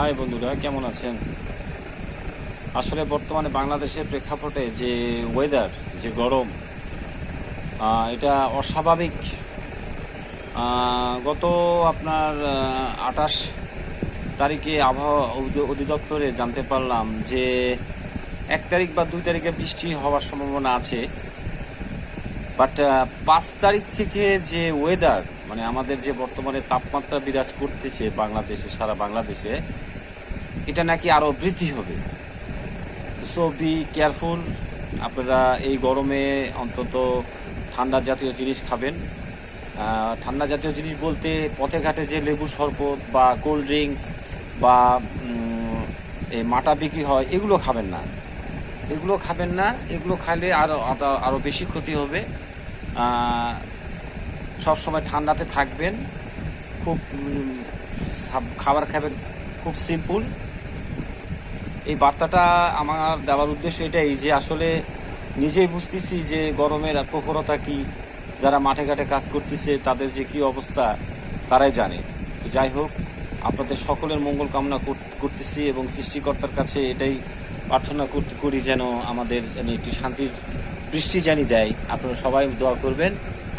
High বন্ধুরা, কেমন আছেন? আসলে বর্তমানে বাংলাদেশের প্রেক্ষাপটে যে ওয়েদার যে গরম এটা অস্বাভাবিক। গত আপনার আঠাশ তারিখে আবহাওয়া অধিদপ্তরে জানতে পারলাম যে এক তারিখ বা দুই তারিখে বৃষ্টি হওয়ার সম্ভাবনা আছে। বাট পাঁচ তারিখ থেকে যে ওয়েদার মানে আমাদের যে বর্তমানে তাপমাত্রা বিরাজ করতেছে বাংলাদেশে, সারা বাংলাদেশে, এটা নাকি আরও বৃদ্ধি হবে। সো বি কেয়ারফুল আপনারা এই গরমে অন্তত ঠান্ডা জাতীয় জিনিস খাবেন। ঠান্ডা জাতীয় জিনিস বলতে পথে ঘাটে যে লেবু শরবত বা কোল্ড ড্রিঙ্কস বা এই মাটা বিক্রি হয়, এগুলো খাবেন না। এগুলো খাবেন না, এগুলো খাইলে আরও আরো- আরও বেশি ক্ষতি হবে। সব সময় ঠান্ডাতে থাকবেন। খুব খাবার খাবেন, খুব সিম্পল এই বার্তাটা আমার দেওয়ার উদ্দেশ্য এটাই যে আসলে নিজেই বুঝতেছি যে গরমের প্রখরতা কি, যারা মাঠে ঘাটে কাজ করতেছে, তাদের যে কি অবস্থা, তারাই জানে। তো যাই হোক, আপনাদের সকলের মঙ্গল কামনা কর- করতেছি এবং সৃষ্টিকর্তার কাছে এটাই প্রার্থনা কর- যেন আমাদের একটি শান্তির বৃষ্টি জানি দেয়। আপনারা সবাই দোয়া করবেন।